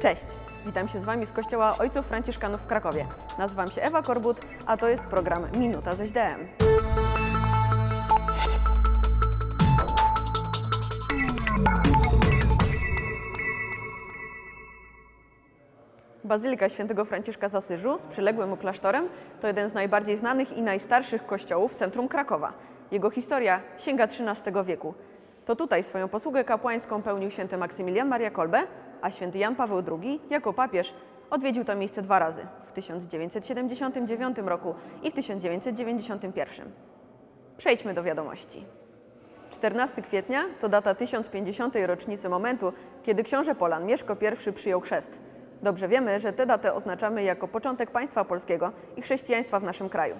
Cześć! Witam się z Wami z Kościoła Ojców Franciszkanów w Krakowie. Nazywam się Ewa Korbut, a to jest program Minuta ze ŚDM. Bazylika Świętego Franciszka z Asyżu z przyległym mu klasztorem to jeden z najbardziej znanych i najstarszych kościołów w centrum Krakowa. Jego historia sięga XIII wieku. To tutaj swoją posługę kapłańską pełnił święty Maksymilian Maria Kolbe, a święty Jan Paweł II jako papież odwiedził to miejsce dwa razy w 1979 roku i w 1991. Przejdźmy do wiadomości. 14 kwietnia to data 1050. rocznicy momentu, kiedy książę Polan Mieszko I przyjął chrzest. Dobrze wiemy, że tę datę oznaczamy jako początek państwa polskiego i chrześcijaństwa w naszym kraju.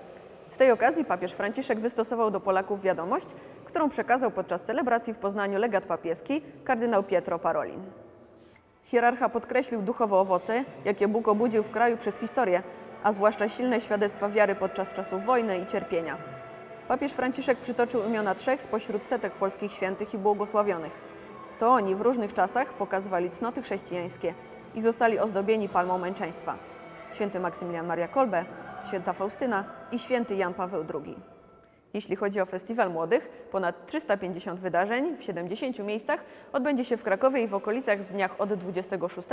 Z tej okazji papież Franciszek wystosował do Polaków wiadomość, którą przekazał podczas celebracji w Poznaniu legat papieski kardynał Pietro Parolin. Hierarcha podkreślił duchowe owoce, jakie Bóg obudził w kraju przez historię, a zwłaszcza silne świadectwa wiary podczas czasów wojny i cierpienia. Papież Franciszek przytoczył imiona trzech spośród setek polskich świętych i błogosławionych. To oni w różnych czasach pokazywali cnoty chrześcijańskie i zostali ozdobieni palmą męczeństwa. Święty Maksymilian Maria Kolbe, święta Faustyna i święty Jan Paweł II. Jeśli chodzi o Festiwal Młodych, ponad 350 wydarzeń w 70 miejscach odbędzie się w Krakowie i w okolicach w dniach od 26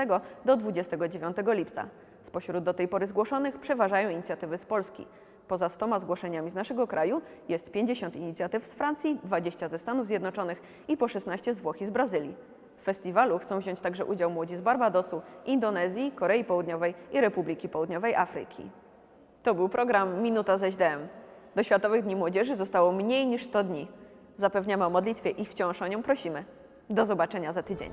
do 29 lipca. Spośród do tej pory zgłoszonych przeważają inicjatywy z Polski. Poza 100 zgłoszeniami z naszego kraju jest 50 inicjatyw z Francji, 20 ze Stanów Zjednoczonych i po 16 z Włoch i z Brazylii. Festiwalu chcą wziąć także udział młodzi z Barbadosu, Indonezji, Korei Południowej i Republiki Południowej Afryki. To był program Minuta ze źdem. Do Światowych Dni Młodzieży zostało mniej niż 100 dni. Zapewniamy o modlitwie i wciąż o nią prosimy. Do zobaczenia za tydzień.